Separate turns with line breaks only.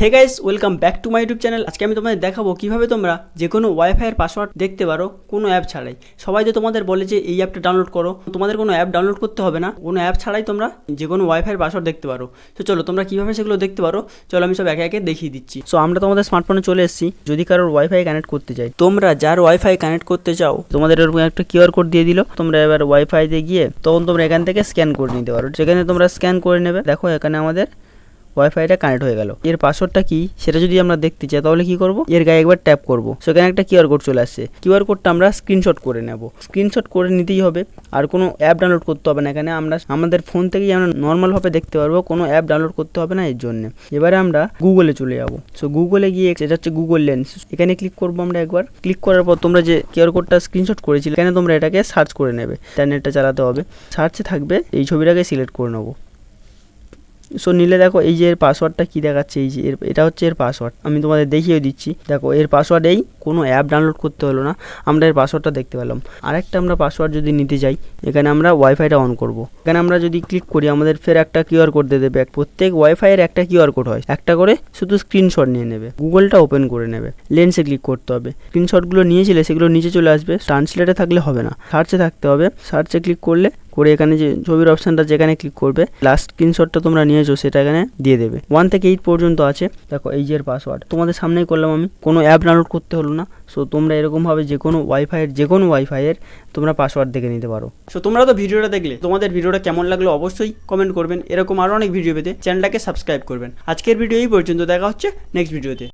Hey guys welcome back to my YouTube channel আজকে আমি তোমাদের দেখাবো কীভাবে তোমরা যে কোনো ওয়াইফাইয়ের পাসওয়ার্ড দেখতে পারো কোনো অ্যাপ ছাড়াই। সবাই তো তোমাদের বলে যে এই অ্যাপটা ডাউনলোড করো, তোমাদের কোনো অ্যাপ ডাউনলোড করতে হবে না। কোনো অ্যাপ ছাড়াই তোমরা যে কোনো ওয়াইফাইয়ের পাসওয়ার্ড দেখতে পারো। তো চলো, তোমরা কীভাবে সেগুলো দেখতে পারো, চলো আমি সব একে একে দেখিয়ে দিচ্ছি। সো আমরা তোমাদের স্মার্টফোনে চলে এসেছি, যদি কারোর ওয়াইফাই কানেক্ট করতে চাই। তোমরা যার ওয়াইফাই কানেক্ট করতে চাও, তোমাদের এরকম একটা কিউআর কোড দিয়ে দিল। তোমরা এবার ওয়াইফাইতে গিয়ে তখন তোমরা এখান থেকে স্ক্যান করে নিতে পারো। সেখানে তোমরা স্ক্যান করে নেবে। দেখো এখানে আমাদের ওয়াইফাইটা কানেক্ট হয়ে গেল। এর পাসওয়ার্ডটা কি? সেটা যদি আমরা দেখতে চাই, তাহলে কি করব? এর গায়ে একবার ট্যাপ করব। সেখানে একটা কিউআর কোড চলে আসছে। কিউআর কোডটা আমরা স্ক্রিনশট করে নেব। স্ক্রিনশট করে নিতেই হবে। আর কোনো অ্যাপ ডাউনলোড করতে হবে না। এখানে আমরা আমাদের ফোন থেকেই আমরা নর্মালভাবে দেখতে পারব। কোনো অ্যাপ ডাউনলোড করতে হবে না এর জন্য। এবারে আমরা গুগলে চলে যাব। সো গুগলে গিয়ে এটা হচ্ছে গুগল লেন্স এখানে ক্লিক করব আমরা একবার। ক্লিক করার পর তোমরা যে কিউআর কোডটা স্ক্রিনশট করেছিলে, এখানে তোমরা এটাকে সার্চ করে নেবে। ইন্টারনেটটা চালাতে হবে। সার্চে থাকবে, এই ছবিটাকে সিলেক্ট করে নেব। সো নিলে দেখো এই যে এর পাসওয়ার্ডটা কী দেখাচ্ছে? এই যে এর, এটা হচ্ছে এর পাসওয়ার্ড আমি তোমাদের দেখিয়ে দিচ্ছি। দেখো, এর পাসওয়ার্ড এই কোনো অ্যাপ ডাউনলোড করতে হলো না। আমরা এর পাসওয়ার্ডটা দেখতে পেলাম। আরেকটা আমরা পাসওয়ার্ড যদি নিতে যাই, এখানে আমরা ওয়াইফাইটা অন করব। এখানে আমরা যদি ক্লিক করি, আমাদের ফের একটা কিউআর কোড দিয়ে দেবে। প্রত্যেক ওয়াইফাইয়ের একটা কিউআর কোড হয়। একটা করে শুধু স্ক্রিনশট নিয়ে নেবে। গুগলটা ওপেন করে নেবে। লেন্সে ক্লিক করতে হবে। স্ক্রিনশটগুলো নিয়েছিলে, সেগুলো নিচে চলে আসবে। ট্রান্সলেটে থাকলে হবে না। সার্চে থাকতে হবে। সার্চে ক্লিক করলে করে এখানে যে ছবির অপশানটা যেখানে ক্লিক করবে লাস্ট স্ক্রিনশটটা তোমরা নিয়েছো সেটা এখানে দিয়ে দেবে। ওয়ান থেকে এইট পর্যন্ত আছে। দেখো, এই যে পাসওয়ার্ড তোমাদের সামনেই করলাম আমি, কোনো অ্যাপ ডাউনলোড করতে হলো না। সো তোমরা এরকমভাবে যে কোনো ওয়াইফাইয়ের যে কোনো ওয়াইফাইয়ের তোমরা পাসওয়ার্ড দেখে নিতে পারো। সো তোমরা তো ভিডিওটা দেখলে, তোমাদের ভিডিওটা কেমন লাগল অবশ্যই কমেন্ট করবেন। এরকম আরও অনেক ভিডিও পেতে চ্যানেলটাকে সাবস্ক্রাইব করবেন। আজকের ভিডিও এই পর্যন্ত, দেখা হচ্ছে নেক্সট ভিডিওতে